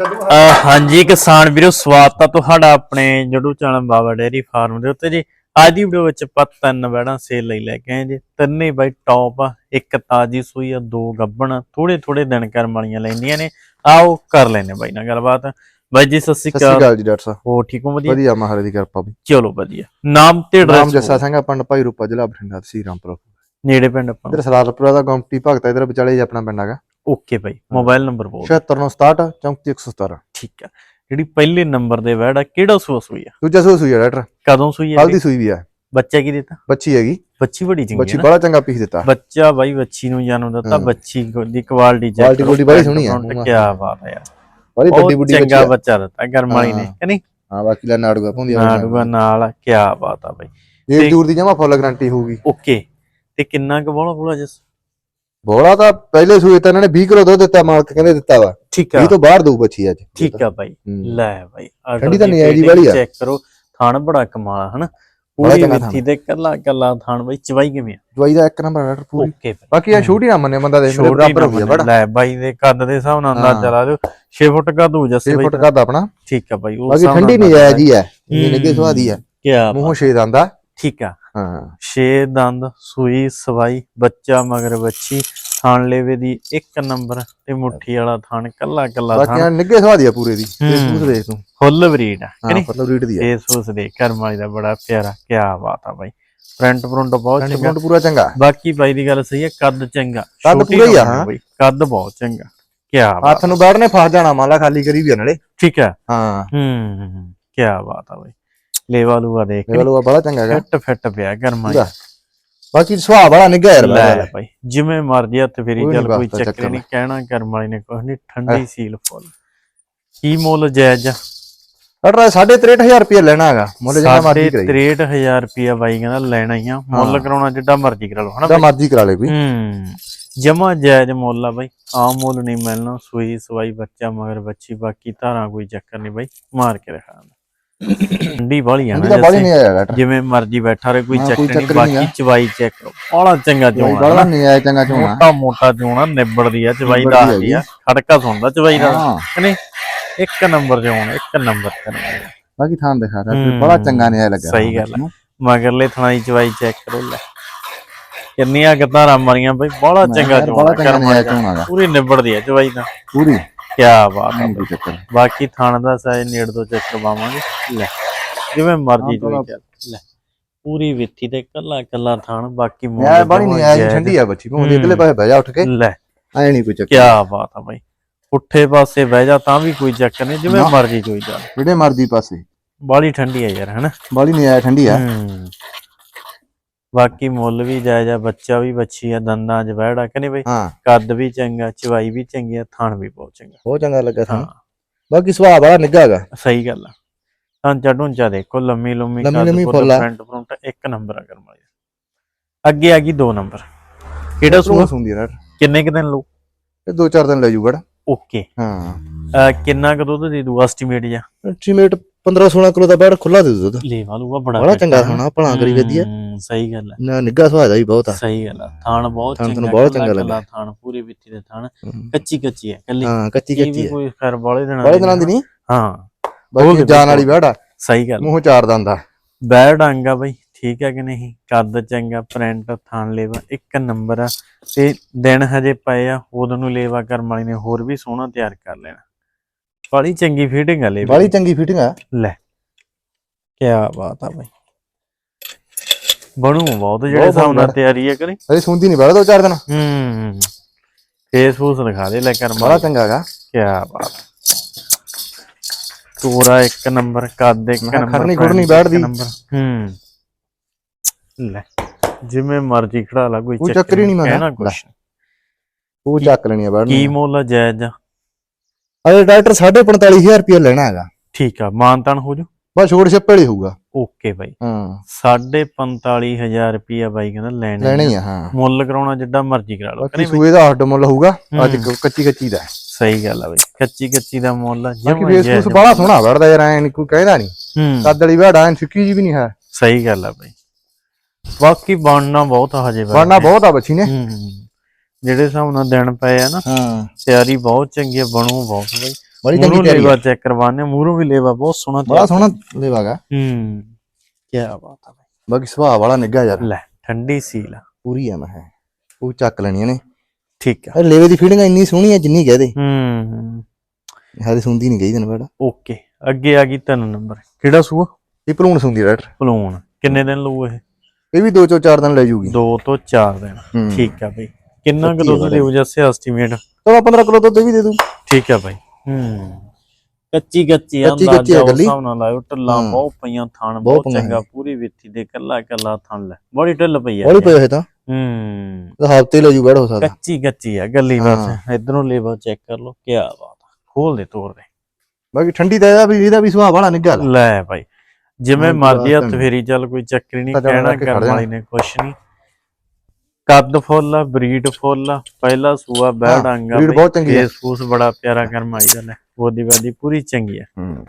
ਅਹ ਹਾਂਜੀ ਕਿਸਾਨ ਵੀਰੋ ਸਵਾਗਤ ਆ ਤੁਹਾਡਾ ਆਪਣੇ ਜੜੂ ਚੈਨਲ ਬਾਬਾ ਡੇਰੀ ਫਾਰਮ ਦੇ ਉੱਤੇ ਜੀ। ਅੱਜ ਦੀ ਵੀਡੀਓ ਵਿੱਚ ਆਪਾਂ ਤਿੰਨ ਬੈੜਾਂ ਸੇਲ ਲਈ ਲੈ ਕੇ ਆਏ ਜੀ। ਤਿੰਨੇ ਬਾਈ ਟੌਪ ਆ ਇੱਕ ਤਾਜੀ ਸੂਈ ਆ ਦੋ ਗੱਬਣ ਥੋੜੇ ਥੋੜੇ ਦਿਨ ਕਰਮ ਵਾਲੀਆਂ ਲੈਂਦੀਆਂ ਨੇ। ਆਓ ਕਰ ਲੈਨੇ ਬਾਈ ਨਾਲ ਗੱਲਬਾਤ। ਬਾਈ ਜੀ ਸਤਿ ਸ਼੍ਰੀ ਸਤਿ ਸ਼੍ਰੀ ਅਕਾਲ। ਅਕਾਲ ਜੀ ਡਾਕਟਰ ਸਾਹਿਬ। ਹੋ ਠੀਕ ਹੋ? ਵਧੀਆ? ਵਧੀਆ ਮਹਾਰਾਜ ਦੀ ਕਿਰਪਾ ਵੀ ਚਲੋ ਵਧੀਆ। ਨਾਮ ਤੇ ਨਾਮ ਐਡਰੈਸ ਜੱਸਾ ਸਿੰਘ ਪਿੰਡ ਭਾਈ ਰੂਪਾ ਜ਼ਿਲ੍ਹਾ ਬਠਿੰਡਾ ਤਹਿਸੀਲ ਰਾਮਪੁਰ। ਨੇੜੇ ਪਿੰਡ ਆਪਾਂ ਇਧਰ ਸਲਾਰਪੁਰਾ ਦਾ ਗੌਂਪਟੀ ਭਗਤ ਇਧਰ ਵਿਚਾਲੇ ਹੀ ਆਪਣਾ ਪਿੰਡ ਹੈਗਾ। ਓਕੇ ਬਾਈ ਮੋਬਾਈਲ ਨੰਬਰ ਬੋਲ 76967 34117 ਠੀਕ ਆ ਜਿਹੜੀ ਪਹਿਲੇ ਨੰਬਰ ਦੇ ਆ ਕਿਹੜਾ ਸੂਆ ਸੂਈ ਆ? ਦੂਜਾ ਸੂਆ ਸੂਈ ਆ ਡਾਕਟਰ ਕਦੋਂ ਸੂਈ ਆ ਕੱਲ ਦੀ ਸੂਈ ਵੀ ਆ। ਬੱਚਾ ਕੀ ਦਿੱਤਾ? ਬੱਚੀ ਹੈਗੀ। ਬੱਚੀ ਬੜੀ ਚੰਗੀ ਬੱਚੀ ਬੜਾ ਚੰਗਾ ਪੀਸ ਦਿੱਤਾ। ਬੱਚਾ ਬਾਈ ਬੱਚੀ ਨੂੰ ਜਨਮ ਦਿੱਤਾ। ਬੱਚੀ ਦੀ ਕੁਆਲਿਟੀ ਚੈੱਕ quality ਬੜੀ ਸੋਹਣੀ ਆ। ਕੀ ਬਾਤ ਹੈ ਯਾਰ। ਬੜੀ ਵੱਡੀ ਬੱਚੀ ਚੰਗਾ ਆ। ਬੱਚਾ ਦਿੱਤਾ ਗਰਮ ਵਾਲੀ ਨੇ। ਕਿ ਨਹੀਂ? ਹਾਂ ਬਾਕੀ ਲੈ ਨਾੜੂਗਾ ਪੁੰਦੀ ਨਾੜੂਗਾ ਨਾਲ ਕੀ ਬਾਤ ਆ ਬਾਈ। ਇਹ ਦੂਰ ਦੀ ਜਮਾ ਫੁੱਲ ਗਾਰੰਟੀ ਹੋਊਗੀ। ਓਕੇ ਤੇ ਕਿੰਨਾ ਕੁ ਬੋਲਾ ਬੋਲਾ ਜਸ। ਬੋਲਾ ਤਾਂ ਪਹਿਲੇ ਸੂਏ ਤਾਂ ਇਹਨਾਂ ਨੇ 20 ਕਿਲੋ ਦੁੱਧ ਦਿੱਤਾ ਮਾਲਕ ਕਹਿੰਦੇ ਦਿੱਤਾ ਵਾ। ਠੀਕ 20 ਤੋਂ ਬਾਹਰ ਦਊ ਬੱਚੀ ਅੱਜ। ਠੀਕ ਆ ਬਾਈ। ਲੈ ਬਾਈ ਠੰਡੀ ਤਾਂ ਨਜ਼ਾਰੀ ਪੇਟੀ ਵਾਲੀ ਆ। ਚੈੱਕ ਕਰੋ ਥਾਣ ਬੜਾ ਕਮਾਲ ਆ, ਹਨਾ? ਪੂਰੀ ਮਿੱਠੀ ਤੇ ਕੱਲਾ ਕੱਲਾ ਥਾਣ ਬਾਈ ਚਵਾਈ ਕਿਵੇਂ ਆ? ਦਵਾਈ ਦਾ ਇੱਕ ਨੰਬਰ ਡਾਕਟਰ ਪੂਰੀ। ਓਕੇ ਬਾਕੀ ਆ ਛੋਟੀ ਨਾ ਮੰਨੇ ਬੰਦਾ ਦੇ ਛੋਟੀ ਬਰਾਬਰ ਹੋ ਗਿਆ। ਬੜਾ। ਲੈ ਬਾਈ ਦੇ ਕੱਦ ਦੇ ਹਿਸਾਬ ਨਾਲ ਅੰਦਾਜ਼ਾ। ਲਾ ਦਿਓ। 6 ਫੁੱਟ ਕੱਦ ਹੋ ਜੱਸੇ 6 ਬਾਈ ਫੁੱਟ ਕੱਦ ਆਪਣਾ। ਠੀਕ ਆ ਬਾਈ ਉਹ ਬਾਕੀ ਠੰਡੀ ਨਹੀਂ ਆਇਆ ਜੀ ਇਹ। ਨਿੱਗੇ ਸੁਆਦੀ ਆ। ਕੀ ਮੂੰਹੋਂ ਛੇ ਦੰਦਾ ਠੀਕ ਆ। ਹਾਂ। ਛੇ ਦੰਦ ਸੂਈ ਸਵਾਈ ਬੱਚਾ ਮਗਰ ਬੱਚੀ ਥਾਣ ਲੇਵੇ ਦੀ ਇੱਕ ਨੰਬਰ ਤੇ ਮੁੱਠੀ ਵਾਲਾ ਥਾਣ ਕੱਲਾ ਕੱਲਾ ਬਾਕੀ ਥਾਣ ਨਿੱਗੇ ਸੁਆਦੀ ਆ ਪੂਰੇ ਦੀ। ਸੂਸ ਦੇਖ ਤੂੰ। ਫੁੱਲ ਬਰੀਡ ਆ ਹਾਂ ਨਹੀਂ? ਮਤਲਬ ਰੀਡ ਦੀ ਆ। ਇਹ ਸੂਸ ਦੇ ਕਰਮ ਵਾਲੀ ਦਾ ਬੜਾ ਪਿਆਰਾ ਕੀ ਬਾਤ ਆ ਬਾਈ। ਪ੍ਰਿੰਟ ਪ੍ਰਿੰਟ ਬਹੁਤ ਚੰਗਾ। ਫਰੰਟ ਪੂਰਾ ਚੰਗਾ। ਬਾਕੀ ਬਾਈ ਦੀ ਗੱਲ ਸਹੀ ਹੈ ਕੱਦ ਚੰਗਾ ਕੱਦ ਪੂਰਾ ਹੀ ਆ, ਹਾਂ। ਕੱਦ ਬਹੁਤ ਚੰਗਾ। ਕੀ ਬਾਤ ਹੱਥ ਨੂੰ ਬੈਠਨੇ ਫਸ ਜਾਣਾ ਮੰਨ ਲਾ ਖਾਲੀ ਕਰੀ ਵੀ ਨਾਲੇ। ਠੀਕ ਹੈ। ਹਾਂ। ਹੂੰ ਕੀ ਬਾਤ ਆ ਬਾਈ। ਲੇਵਾ ਲੂਆ ਦੇਖ ਇਹ ਵਾਲਾ ਬੜਾ ਚੰਗਾ ਹੈਗਾ। ਫਿੱਟ ਫਿੱਟ ਪਿਆ ਪੂਰਾ। ਬਾਕੀ ਸੁਭਾਅ ਬੜਾ ਨਿੱਗਾ ਯਾਰ ਲੈ ਭਾਈ ਜਿਵੇਂ ਮਰਜ਼ੀ ਹੱਥ ਫੇਰੀ ਚੱਲ ਕੋਈ ਚੱਕਰ ਨਹੀਂ ਕਹਿਣਾ ਕਰਮ ਵਾਲੀ ਨੇ ਕੁਛ ਨਹੀਂ ਠੰਡੀ ਸੀਲ ਫੁੱਲ। ਕੀ ਮੁੱਲ ਜਾਇਜ਼ ਆ? ਡਾਕਟਰ 63000 ਰੁਪਏ ਲੈਣਾ ਹੈਗਾ। ਮੁੱਲ ਜਿੰਨਾ ਮਰਜ਼ੀ ਕਰਾਈ 63000 ਰੁਪਿਆ ਬਾਈ ਕਹਿੰਦਾ ਲੈਣਾ ਹੀ ਆ। ਮੁੱਲ। ਕਰਾਉਣਾ ਜਿੱਡਾ ਮਰਜ਼ੀ ਕਰਾ ਲਓ ਹਨਾ ਜਿੰਨਾ ਮਰਜ਼ੀ ਕਰਾ ਲੈ ਕੋਈ। ਹੂੰ ਜਮਾ ਜਾਇਜ਼ ਮੁੱਲ ਆ ਬਾਈ। ਆਮ ਮੁੱਲ ਨਹੀਂ ਮਿਲਣਾ ਸੂਈ ਸਵਾਈ ਬੱਚਾ ਮਗਰ ਬੱਚੀ ਬਾਕੀ ਧਾਰਾਂ ਕੋਈ ਚੱਕਰ ਨਹੀਂ ਬਾਈ। ਮਾਰ ਕੇ ਰਖਾ ਠੰਡੀ ਵਾਲੀ ਆ ਨਾ ਬਾਲੀ ਨਹੀਂ ਆਇਆ ਜਿਵੇਂ ਮਰਜ਼ੀ ਬੈਠਾ ਰਹੇ ਕੋਈ ਚੱਕਰ ਨਹੀਂ ਬਾਕੀ। ਚਵਾਈ ਚੈੱਕ ਬੜਾ ਚੰਗਾ ਚੋਣਾ ਬੜਾ ਨਹੀਂ ਆਇਆ ਚੰਗਾ ਚੋਣਾ ਮੋਟਾ ਮੋਟਾ ਚੋਣਾ ਨਿਬੜਦੀ ਆ ਚਵਾਈ ਦੱਸਦੀ ਆ। ਖੜਕਾ ਸੁਣਦਾ ਚਵਾਈ ਦਾ। ਨਹੀਂ? ਇੱਕ ਨੰਬਰ ਚੋਣ ਇੱਕ ਨੰਬਰ ਕਰਨਾ ਬਾਕੀ ਥਾਂ ਦਿਖਾ ਰਿਹਾ। ਬੜਾ ਚੰਗਾ ਨਹੀਂ ਆਇਆ ਲੱਗਾ ਸਹੀ ਗੱਲ। ਮਗਰਲੇ ਥਣਾਈ ਚਵਾਈ ਚੈੱਕ ਕਰੋ ਲੈ। ਕਿੰਨੀਆਂ ਗਤਾਰਾਂ ਮਾਰੀਆਂ ਬਈ ਬੜਾ ਚੰਗਾ ਚੋਣਾ ਦਾ ਪੂਰੀ ਨਿਬੜਦੀ ਆ ਚਵਾਈ ਦਾ ਪੂਰੀ। ਕੀ ਬਾਤ ਨਹੀਂ ਕੋਈ ਚੱਕਰ ਬਾਕੀ ਥਣ ਦਾ ਸਾਈਜ਼ ਨੇੜ ਤੋਂ ਚੈੱਕ ਕਰਵਾਵਾਂਗੇ। ਲੈ। ਜਿਵੇਂ ਮਰਜ਼ੀ ਹਾਂ, ਚੱਲ ਲੈ। ਪੂਰੀ ਵਿੱਥੀ ਤੇ ਕੱਲਾ ਕੱਲਾ ਥਣ ਬਾਕੀ ਮੂੰਹ ਯਾਰ ਬਾਲੀ ਨਹੀਂ ਜਾਇਜ਼। ਠੰਡੀ ਆ ਬੱਚੀ ਮੂੰਹ ਦੇ ਹੂੰ। ਇਕਲੇ ਪਾਸੇ ਬਹਿ ਜਾ ਉੱਠ ਕੇ। ਲੈ। ਐ ਨਹੀਂ ਕੋਈ ਚੱਕਰ। ਕੀ ਬਾਤ ਆ ਬਾਈ। ਪੁੱਠੇ ਪਾਸੇ ਬਹਿ ਜਾ ਤਾਂ ਵੀ ਕੋਈ ਚੱਕਰ ਨਹੀਂ ਜਿਵੇਂ। ਮਰਜ਼ੀ ਚੋਈ ਜਾ ਜਿਹੜੇ ਮਰਜ਼ੀ ਪਾਸੇ। ਬਾਲੀ ਠੰਡੀ ਆ ਯਾਰ ਹਨਾ? ਬਾਲੀ ਨਹੀਂ ਆਇਆ ਠੰਡੀ ਆ। ਹੂੰ। ਬਾਕੀ ਮੁੱਲ ਵੀ ਜਾਇਜ਼ ਆ ਬੱਚਾ ਵੀ ਬੱਚੀ ਆ ਦੰਦਾਂ 'ਚ ਬਹਿੜਾ ਕਿ ਨਹੀਂ ਬਈ? ਹਾਂ। ਕੱਦ ਵੀ ਚੰਗਾ ਚਵਾਈ ਵੀ ਚੰਗੀ ਆ ਥਣ ਵੀ ਬਹੁਤ ਚੰਗਾ। ਬਹੁਤ ਚੰਗਾ ਲੱਗਾ ਸਾਨੂੰ ਬਾਕੀ ਸੁਭਾਅ ਬੜਾ ਨਿੱਗਾ ਹੈਗਾ। ਸਹੀ ਗੱਲ ਆ। ਤਾਂ ਚੜੂੰਚਾ ਦੇਖੋ ਲੰਮੀ ਲੰਮੀ ਲੰਮੀ- ਲੰਮੀ ਕੱਦ ਫੁੱਲ ਆ। ਫਰੰਟ ਫਰੰਟ ਇੱਕ ਨੰਬਰ ਆ ਕਰਮ ਵਾਲੀ। ਅੱਗੇ ਆ ਗਈ ਦੋ ਨੰਬਰ ਕਿਹੜਾ ਸੂਆ? ਸੁਣਦੀ ਯਾਰ। ਕਿੰਨੇ ਕੁ ਦਿਨ ਲਊ? ਇਹ ਦੋ ਚਾਰ ਦਿਨ ਲੈ ਜੂ ਬੜਾ। ਓਕੇ। ਹਾਂ। ਕਿੰਨਾ ਕੁ ਦੁੱਧ ਦੇ ਦੂ? ਐਸਟੀਮੇਟ ਜਾਂ ਐਸਟੀਮੇਟ 15 16 ਕਿਲੋ ਦਾ ਬੈੜ ਖੁੱਲਾ ਦੇ ਦੁੱਧ ਲੈ ਵਾਲੂਗਾ ਬੜਾ ਬੜਾ ਚੰਗਾ। ਹੋਣਾ ਭਲਾ ਕਰੀ ਵਧੀਆ ਹੂੰ, ਸਹੀ ਗੱਲ ਹੈ ਨਾ ਨਿੱਗਾ ਸੁਭਾਅ ਦਾ ਵੀ ਬਹੁਤ ਆ। ਸਹੀ ਗੱਲ ਆ। ਥਾਣ ਬਹੁਤ ਥਣ ਚੰਗਾ ਤੁਹਾਨੂੰ ਬਹੁਤ ਚੰਗਾ ਕੱਲਾ। ਥਾਣ ਪੂਰੀ ਵਿੱਥੀ ਦੇ ਥਾਣ। ਕੱਚੀ ਕੱਚੀ ਹੈ ਕੱਲੀ। ਹਾਂ ਕੱਚੀ ਇਹ ਵੀ ਕੱਚੀ ਹੈ ਕੋਈ ਖੈਰ ਬਾਲੇ ਦਿਨਾਂ ਬੜੇ ਦਿਨਾਂ ਦੀ ਨਹੀਂ? ਹਾਂ। ਬਾਕੀ ਦੇ ਜਾਨ ਵਾਲੀ ਬੈੜ ਆ। ਸਹੀ ਗੱਲ ਮੂੰਹ ਚਾਰ ਦੰਦ ਆ ਡਾਂਗਾ ਬਈ ਠੀਕ ਹੈ ਕਿ ਨਹੀਂ? ਕੱਦ ਚੰਗਾ ਪ੍ਰਿੰਟ ਥਾਣ ਲੇਵਾ ਇੱਕ ਨੰਬਰ ਆ। ਤੇ ਦਿਨ ਹਜੇ ਪਏ ਆ ਉਦੋਂ ਨੂੰ ਲੇਵਾ ਕਰਮ ਵਾਲੀ ਨੇ ਹੋਰ ਵੀ ਸੋਹਣਾ ਤਿਆਰ ਕਰ ਲੈਣਾ। ਬੜੀ ਚੰਗੀ ਫੀਟਿੰਗ ਆ ਲੇਵਾ ਬਾਲੀ ਚੰਗੀ ਫਿਟਿੰਗ ਆ। ਲੈ ਕੀ ਬਾਤ ਆ ਬਈ। ਬਣੂ ਬਹੁਤ ਜਿਹੜੇ ਬਹੁਤ ਹਿਸਾਬ ਨਾਲ। ਤਿਆਰੀ ਹੈ ਕਰੀ। ਅਰੇ ਸੁਣਦੀ ਨਹੀਂ ਬੈੜ ਦੋ ਚਾਰ ਦਿਨ। ਹੂੰ ਫੇਸਬੁੱਕ ਦਿਖਾ ਦੇ ਲੈ ਕਰਮ। ਬੜਾ ਚੰਗਾ ਹੈਗਾ। ਕੀ ਬਾਤ। ਤੋਰਾ ਇੱਕ ਨੰਬਰ ਕੱਦ ਇੱਕ ਮੈਂ ਕਿਹਾ ਨੰਬਰ ਖੜਨੀ ਇੱਕ ਬੈਠਦੀ। ਨੰਬਰ। ਹੂੰ। ਜਿਵੇਂ ਮਰਜ਼ੀ ਖੜਾ ਲਾ ਕੋਈ ਕੋਈ ਚੱਕਰ ਹੀ ਨਹੀਂ ਮੈਂ ਕਿਹਾ। ਕਹਿਣਾ ਕੁਛ। ਉਹ ਚੱਕ ਲੈਣੀ ਆ ਬੈੜ ਕੀ ਮੁੱਲ ਆ ਜਾਇਜ਼? ਆ? ਅਰੇ ਡਾਕਟਰ 45000 ਰੁਪਏ ਲੈਣਾ ਹੈਗਾ ਠੀਕ ਆ ਮਾਨਤਾਨ ਹੋ ਜੂ ਬਸ ਛੋੜ ਛੱਪੇ ਵਾਲੀ ਹੋਊਗਾ। Okay bye. ਹਾਂ। 45000 ਰੁਪਿਆ ਬਾਈ ਕਹਿੰਦਾ ਲੈਣਾ ਲੈਣਾ ਹੀ ਆ ਹਾਂ। ਮੁੱਲ ਕਰਾਉਣਾ ਜਿੱਡਾ ਮਰਜ਼ੀ ਕਰਾ ਲਓ ਬਾਕੀ ਸੂਏ ਦਾ ਹੱਡ ਮੁੱਲ ਹੋਊਗਾ ਅੱਜ। ਕੱਚੀ ਕੱਚੀ ਦਾ। ਸਹੀ ਗੱਲ ਆ ਬਾਈ ਕੱਚੀ ਕੱਚੀ ਦਾ ਮੁੱਲ ਆ ਬਾਕੀ ਜਮਾਂ ਫੇਸ ਜਾਇਜ਼ ਫੂਸ ਬੜਾ ਸੋਹਣਾ ਵੜਦਾ ਯਾਰ ਐ ਕੋਈ ਕਹਿੰਦਾ ਨਹੀਂ ਕੱਦ ਵਾਲੀ ਵੜ ਐ ਸਿੱਕੀ ਜੀ ਵੀ ਨਹੀਂ ਹੈ। ਸਹੀ ਗੱਲ ਆ ਬਾਈ। ਬਾਕੀ ਬਣਨਾ ਬਹੁਤ ਆ ਹਜੇ ਬਾਈ ਬਣਨਾ ਬਹੁਤ ਆ ਬੱਚੀ ਨੇ। ਹੂੰ। ਜਿਹੜੇ ਹਿਸਾਬ ਨਾਲ ਦਿਨ ਪਏ ਆ ਨਾ ਹਾਂ। ਤਿਆਰੀ ਬਹੁਤ ਚੰਗੀ ਆ ਬਣੂ ਬਹੁਤ ਬਈ। ਬੜੀ ਚੰਗੀ ਤਿਆਰੀ ਲੇਵਾ ਚੈੱਕ ਕਰਵਾਣੇ ਮੂਰੋਂ ਵੀ ਲੇਵਾ ਬਹੁਤ ਸੋਹਣਾ ਬੜਾ ਸੋਹਣਾ ਲੇਵਾਗਾ ਹੂੰ ਕੀ ਬਾਤ ਆ ਬਾਈ। ਬਾਕੀ ਸੁਭਾਅ ਵਾਲਾ ਨਿੱਗਾ ਯਾਰ। ਲੈ ਠੰਡੀ ਸੀਲ ਆ। ਪੂਰੀ ਆ ਮੈਂ ਹੈ ਉਹ ਚੱਕ ਲੈਣੀਆਂ ਨੇ ਠੀਕ ਆ। ਲੇਵੇ ਦੀ ਫੀਡਿੰਗ ਇੰਨੀ ਸੋਹਣੀ ਆ ਜਿੰਨੀ ਕਹਦੇ ਹੂੰ। ਹਾਲੇ ਸੁੰਦੀ ਨਹੀਂ ਗਈ ਤੈਨੂੰ ਬੜਾ ਓਕੇ ਅੱਗੇ ਆ ਗਈ ਤਿੰਨ ਨੰਬਰ। ਕਿਹੜਾ ਸੂਆ? ਇਹ ਭਲੂਣ ਸੁੰਦੀ ਡਾਕਟਰ। ਪਲੂਣ ਕਿੰਨੇ ਦਿਨ ਲਊ ਇਹ? ਇਹ ਵੀ 2 ਤੋਂ 4 ਦਿਨ ਲੈ ਜੂਗੀ। 2 ਤੋਂ 4 ਦਿਨ। ਠੀਕ ਆ ਬਈ। ਕਿੰਨਾ ਕੁ ਦੁੱਧ। ਦੇਊ ਜੱਸੇ ਐਸਟੀਮੇਟ ਚਲੋ 15 ਕਿਲੋ ਦੁੱਧ ਵੀ ਦੇ ਦੂੰ। ਠੀਕ ਆ ਹੂੰ। ਕੱਚੀ ਕੱਚੀ ਆ ਕੱਚੀ ਅੰਦਾਜ਼ਾ ਆ ਉਸ। ਹਿਸਾਬ ਨਾਲ ਲਾਇਓ। ਢੱਲਾ। ਬਹੁਤ ਪਈਆਂ ਥਣ ਬਹੁਤ ਚੰਗਾ ਪੂਰੀ ਵਿੱਥੀ ਦੇ ਕੱਲਾ ਕੱਲਾ ਥਣ ਲੈ। ਬੜੀ ਢਿੱਲ ਪਈ ਆ। ਹੌਲੀ ਪਏ ਹੋਏ ਤਾਂ। ਹੂੰ। ਹਫ਼ਤੇ ਲੈ ਜੂ ਬੈਠ ਹੋ ਸਕਦਾ ਕੱਚੀ ਕੱਚੀ ਆ ਗੱਲੀ। ਬਸ। ਇਧਰੋਂ ਲੇਵਾ ਚੈੱਕ ਕਰ ਲਓ ਕੀ ਬਾਤ ਆ। ਖੋਲ ਦੇ ਤੋਰ ਦੇ। ਬਾਕੀ ਠੰਡੀ ਦਾ ਵੀ ਇਹਦਾ ਵੀ ਸੁਭਾਅ ਵਾਲਾ ਨਿੱਗਾ ਲਾ ਭਾਈ ਜਿਵੇਂ ਮਰਜ਼ੀ ਫੇਰੀ ਚੱਲ ਕੋਈ ਚੱਕਰ ਨਹੀਂ ਕਹਿਣਾ ਕੇ ਖੜ ਕਰਮ ਜਾਣਾ। ਵਾਲੀ ਨੇ ਕੁਛ ਨਹੀਂ। ਕੱਦ ਫੁੱਲ ਆ ਬਰੀਡ ਫੁੱਲ ਆ ਪਹਿਲਾ ਸੂਆ ਬੈੜ ਹਾਂ, ਅੰਗਾ breed ਬਹੁਤ ਚੰਗੀ ਆ। ਫੇਸ ਫੂਸ ਬੜਾ ਪਿਆਰਾ ਕਰਮ ਆਈ ਦਾ ਲੈ। ਉਹਦੀ ਵਾਦੀ ਪੂਰੀ ਚੰਗੀ ਆ। ਹੂੰ।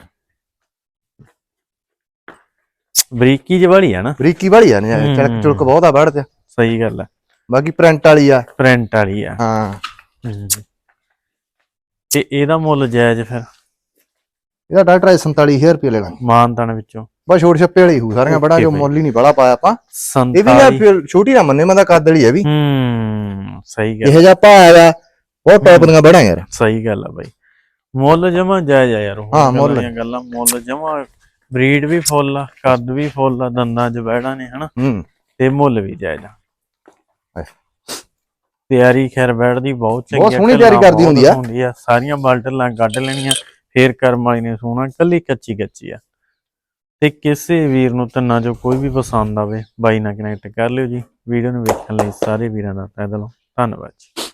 ਬਰੀਕੀ ਜਵਾਲੀ ਆ ਨਾ। ਬਰੀਕੀ ਵਾਲੀ ਆ ਨੇ ਹੂੰ। ਚੜਕ ਚੁਲਕ ਬਹੁਤ ਆ ਤੇ। ਸਹੀ ਗੱਲ ਆ। ਬਾਕੀ ਪ੍ਰਿੰਟ ਵਾਲੀ ਆ। ਪ੍ਰਿੰਟ ਵਾਲੀ ਆ। ਹਾਂ। ਤੇ ਇਹਦਾ ਮੁੱਲ ਜਾਇਜ਼ ਫਿਰ? ਇਹਦਾ ਡਾਕਟਰ 47000 ਰੁਪਏ ਲੈ ਲਾਂਗੇ ਮਾਨਤਨ ਵਿੱਚੋਂ। ਬਸ ਛੋਟ ਛੱਪੇ ਵਾਲੀ ਹੂ ਸਾਰੀਆਂ ਬੜਾ ਜੋ। ਮੁੱਲ ਹੀ ਨਹੀਂ ਬੜਾ ਪਾਇਆ ਆਪਾਂ। ਇਹ ਵੀ 47 ਨਾ ਫਿਰ ਛੋਟੀ ਨਾ ਮੰਨੇ ਮੈਂ ਤਾਂ ਕੱਦ ਵਾਲੀ ਹੈ ਵੀ। ਹੂੰ ਸਹੀ ਗੱਲ। ਇਹੋ ਜਿਹਾ ਭਾ ਆਇਆ ਬਹੁਤ ਟੌਪ ਦੀਆਂ ਬੜਾ ਯਾਰ। ਸਹੀ ਗੱਲ ਆ ਬਾਈ। ਮੁੱਲ ਜਮਾ ਜਾਇਜ਼ ਆ ਯਾਰ ਹਾਂ, ਮੁੱਲ। ਦੀਆਂ ਗੱਲਾਂ। ਮੁੱਲ ਜਮਾ ਬਰੀਡ ਵੀ ਫੁੱਲ ਆ ਕੱਦ ਵੀ ਫੁੱਲ ਆ ਦੰਦਾਂ 'ਚ ਬਹਿਣਾ ਨੇ ਹਨਾ? ਹੂੰ। ਤੇ ਮੁੱਲ ਵੀ ਜਾਇਜ਼ ਆ। ਤਿਆਰੀ ਖੈਰ ਬੈਠਦੀ ਬਹੁਤ ਚੰਗੀ ਬਹੁਤ ਸੋਹਣੀ ਤਿਆਰੀ ਕਰਦੀ ਹੁੰਦੀ ਆ। ਹੁੰਦੀ ਆ। ਸਾਰੀਆਂ ਬਾਲਟਲਾਂ ਕੱਢ ਲੈਣੀਆਂ ਫੇਰ ਕਰਮ ਵਾਲੀ ਨੇ ਸੋਹਣਾ ਕੱਲੀ ਕੱਚੀ ਕੱਚੀ ਆ। ਤੇ ਕਿਸੇ ਵੀਰ ਨੂੰ ਤੰਨਾ ਜੋ ਕੋਈ ਵੀ ਪਸੰਦ ਆਵੇ, ਬਾਈ ਨਾਲ ਕਨੈਕਟ ਕਰ ਲਿਓ ਜੀ। ਵੀਡੀਓ ਨੂੰ ਵੇਖਣ ਲਈ ਸਾਰੇ ਵੀਰਾਂ ਦਾ ਤਹਿ ਦਿਲੋਂ ਧੰਨਵਾਦ ਜੀ।